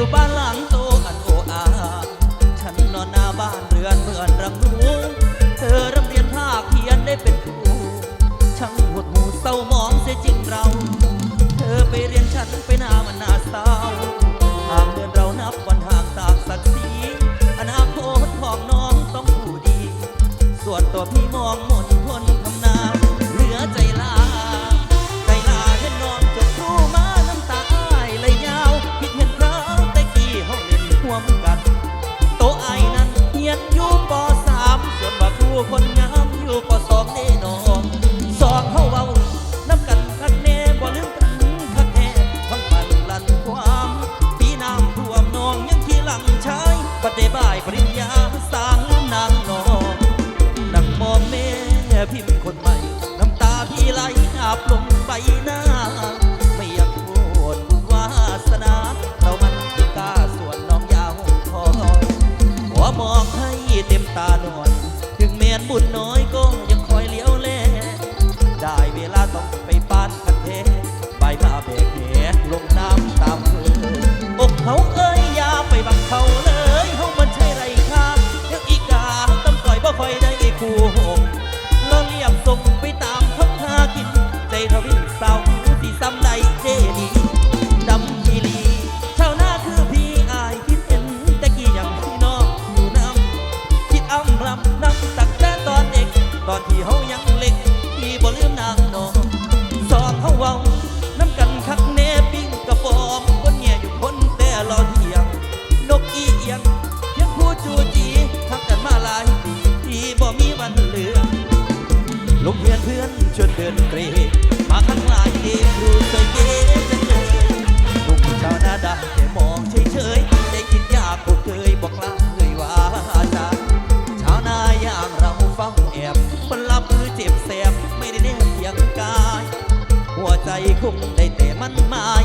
有伴了 ค่อยได้คู่ คุกได้แต่มันหมาย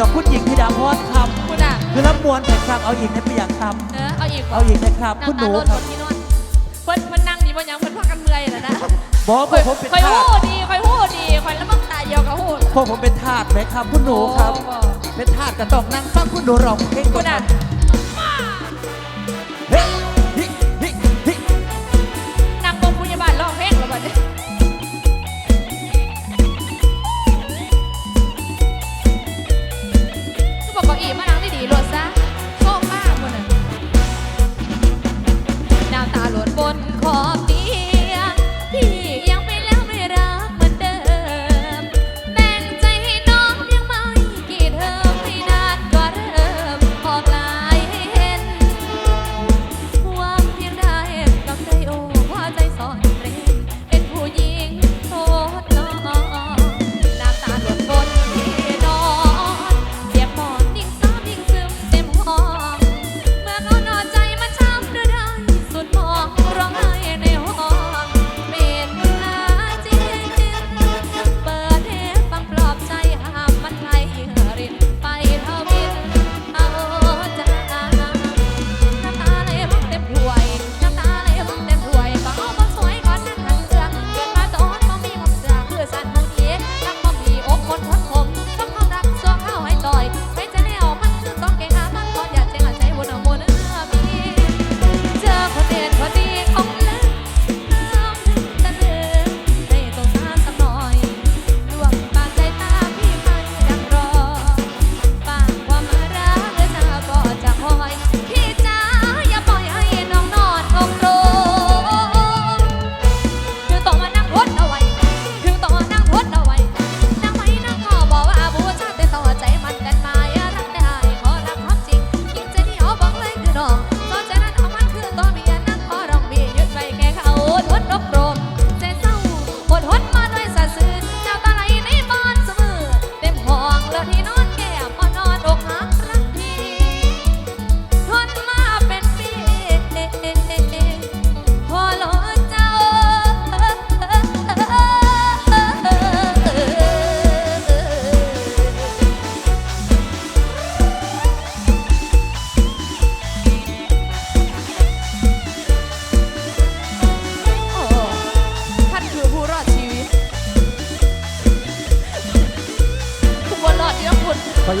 ดอกคุณหญิงธิดาพรครัคุณอะคือรับมวนแต่ครับเอาอีกในประหยัดครัเออเอาอีกเอาอีกนะครับคุณหนูครับพนวดเพิ่นเพิ่นนั่งนี่บ่ยังเพิ่นพักกันเมื่อยแล้วนะบอกผมเป็นทคอยหูดีคอยหูดีคอยแล้วมั่งตาเดียวกับหูพวกผมเป็นทาสไหมครับคุณหนูครับ เป็นทาสก็ต้องนั่งฟังคุณหนูร้องเพลงก่อน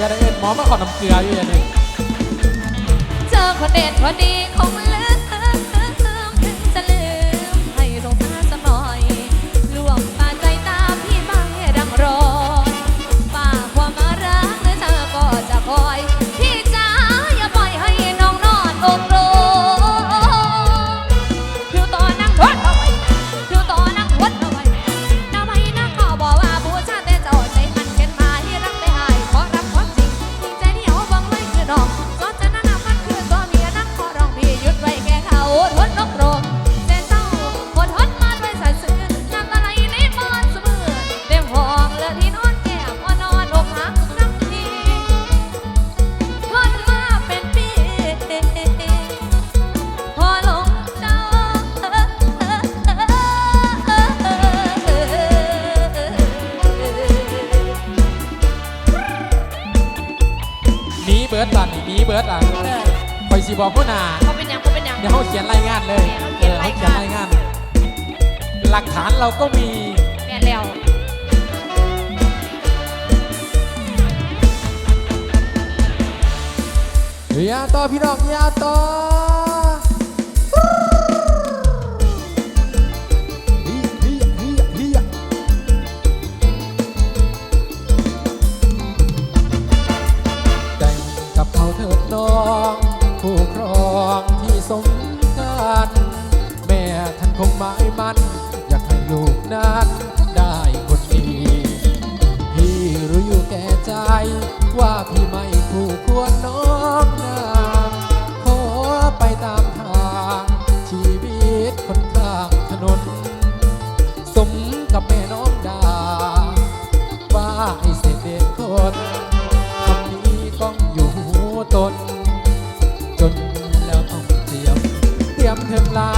ลือได้เอ็นหมอมาขอน้ำเกลืออยู่อย่างนี้เจอคนเด็ดคนดีของ บอกผู้นาเขาเป็นยังเขาเป็นยังเดี๋ยวเขาเขียนรายงานเลยเขาเขียนรายงาน หลักฐานเราก็มีแม่แล้วยาต่อพี่น้องยาต่อ สการแม่ท่านคงหมายมันอยากให้ลูกนั้นได้คนดีพี่รู้อยู่แก่ใจว่าพี่ไม่ผูกควรน้องนางขอไปตามทางชีวิตคนข้างถนน สมกับแม่น้องดา ว่าให้เสด็จคนคำนี้ต้องอยู่ตน thêm lá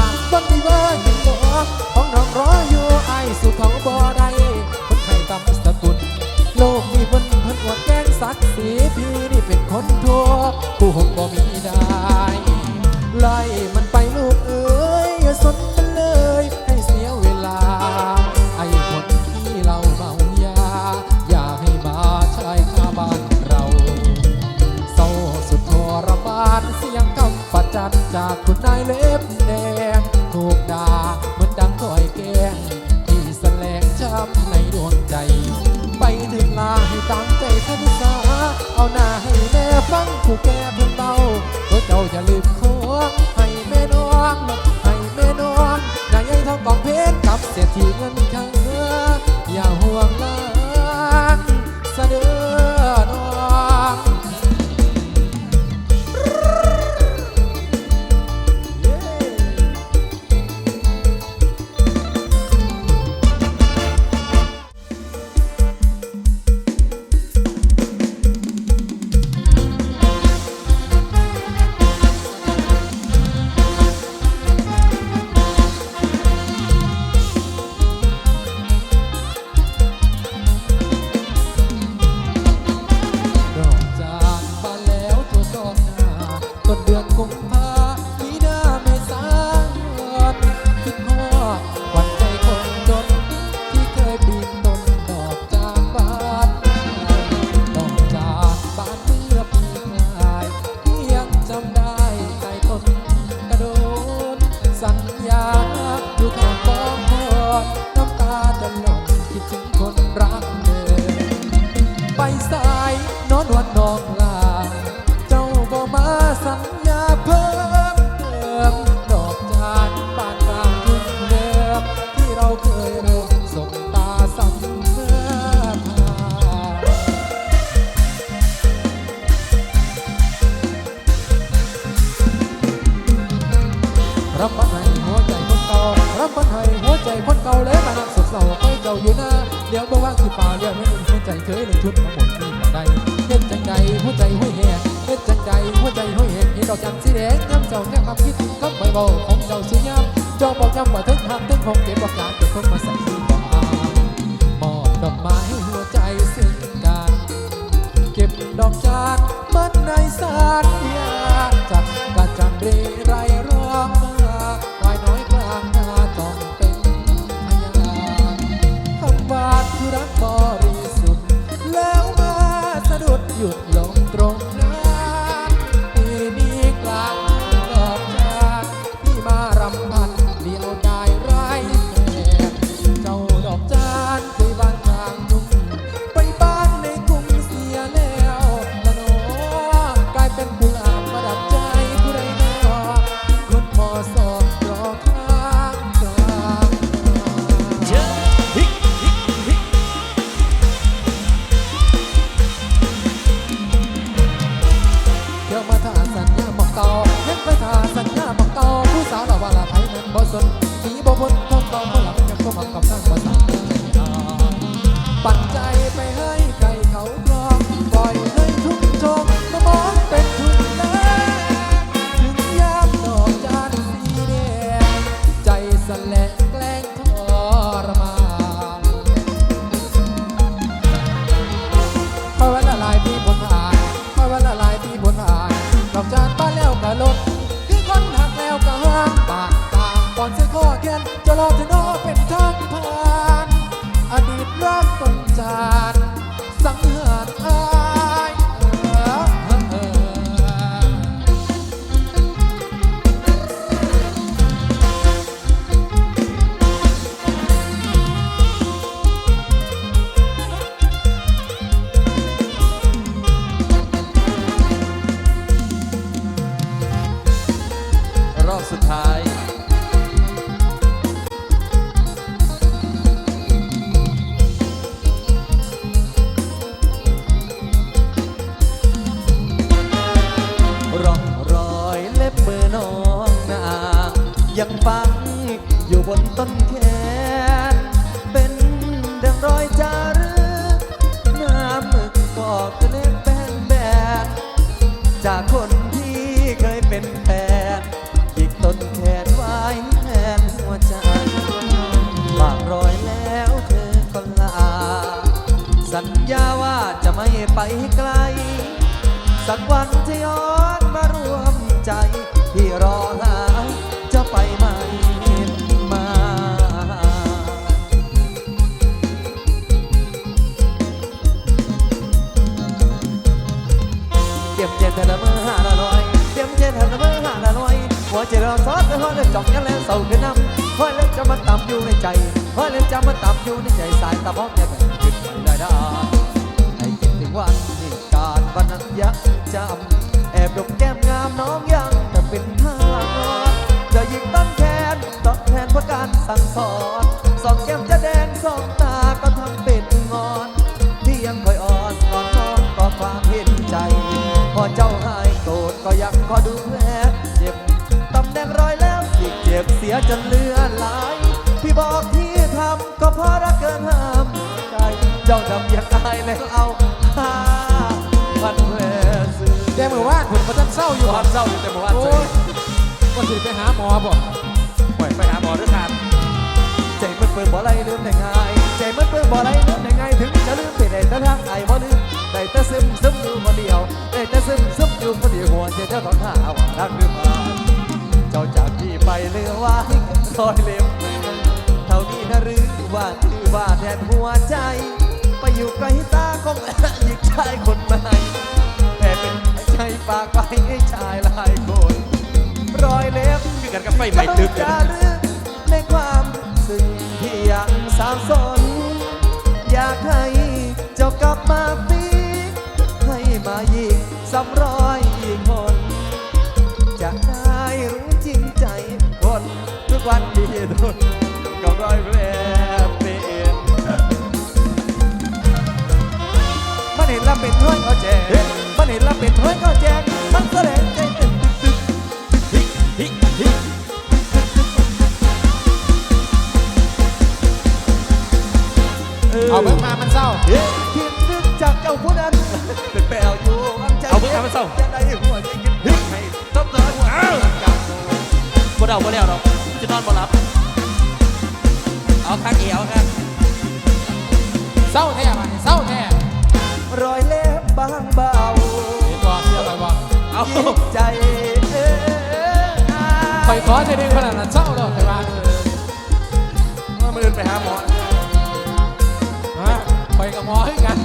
ชุดของผมที่มาได้เฮ็ดจังใดหัวใจห้อยแหงเฮ็ดจังใดหัวใจห้อยแหงเห็นดอกจันทร์สีแดงย้ำเจ้าแนบความคิดคำใบเบาของเจ้าสีย้ำจองบอกย้ำว่าทั้งทำทั้งคงเก็บบอกการเก็บคนมาใส่ที่บ่อามอบดอกไม้ให้หัวใจซึ่งกันเก็บดอกจานมันในสารยาจากกาจันเรี แข อยู่บนต้นแขน เป็นดังรอยจารึกน้ำมึกก็กระเล็กแบนแบนจากคนที่เคยเป็นแฟนหยิกต้นแขนไว้แทนหัวใจบางรอยแล้วเธอก็ลา สัญญาว่าจะไม่ไปไกล สักวันจะย้อนม เตรียมเจ็ดเธอละเมื่อห้าละร้อยเตรียมเจ็ดเธอละเมื่อห้าละร้อยหัวใจเราซอสแต่หัวเลือดจ่องยันแล้วเศร้าขึ้นน้ำหัวเลือดจะมาต่ำอยู่ในใจหัวเลือดจะมาต่ำอยู่ในใจสายตาพอกแย่แบบขึ้นไปได้ได้ให้คิดถึงวันที่การบรรยักจำแอบดมแก้มงามน้องยังแต่เป็นท่างอนจะยิงต้นแขนตอบแทนเพราะการสั่งสอนสองแก้ม ยังขอดูแผลเจ็บตำแหน่งรอยแล้วสิเจ็บเสียจนเลือดไหลพี่บอกที่ทำก็เพราะรักเกินห้ามใจเจ้าทำอยางอายแล้วเอาหามันแผลซื้อแต่เมื่อว่านผมก็ท่านเศร้าอยู่ความเศร้าอยู่แต่เมื่อวานโอ้เจอยว่าสิไปหาหมอบ่ปล่อไปหาหมอด้วยกันใจมันเปิดบ่อไรลืมได้ง่ายใจมันเปิดบ่อไรลืมได้ง่ายถึง ลืมไปได้แต่ทางไอ้บ่ลืมได้แต่ซึมซึมอยู่คนเดียวได้แต่ซึมซึมอยู่คนเดียวหัวใจเจ้าต้องหาว่ารักหรือเปล่าเจ้าจากพี่ไปเลือไว้รอยเล็บเท่านี้นะหรือว่าคือว่าแทนหัวใจ ไปอยู่ไกลตาของหญิงชายคนใหม่แต่เป็นใจฝากไว้ให้ชายหลายคนรอยเล็บคือกันกับไฟไหม้ตึกจะลึกในความสึกที่ยังสาวสนอยากให้ มาฟีให้มายิงซ้ำรอยอีกคน จะได้รู้จริงใจคนทุกวันที่ทนกับรอยแผลเป็นมันเห็นล้วเป็นห้อยก็แจกมันเห็นล้วเป็นห้อยก็แจกมันแสดงใจเต้นตึกตึกฮิฮิฮิเอาเบิ่งมา มันเศร้า เฮ้คิดนึกจากเจ้าผู้นั้นเป็นแปลวอยู่อันใจเอาเบิ่งมามันเศร้าจะได้หัวใจคิดถึงให้ต้องเกิดหัวกับบ่เดาบ่แล้วหรอกจะนอนบ่หลับ เอาคักเอวครับเศร้าแท้มาเศร้าแท้รอยเล็บบางเบาเห็นบ่เสียไปบ่เอาจิตใจเอ้ยคอยขอจะดึงขนาดนั้นเศร้าแล้วแต่ว่าว่ามือไปหาหมอ ฮะคอยกับหมอให้กัน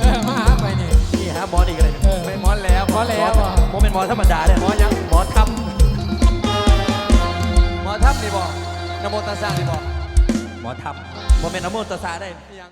เออมาหาไปนี่ที่หหาหมออีกเลยเออไม่หมอแล้วหมอแล้วหมอเป็นหมอธรรมดาเนี่ยหมอยังหมอทำหมอทำนี่บอกนโมตัสสะนี่บอกหมอทำหมอเป็นนโมตัสสะได้ยัง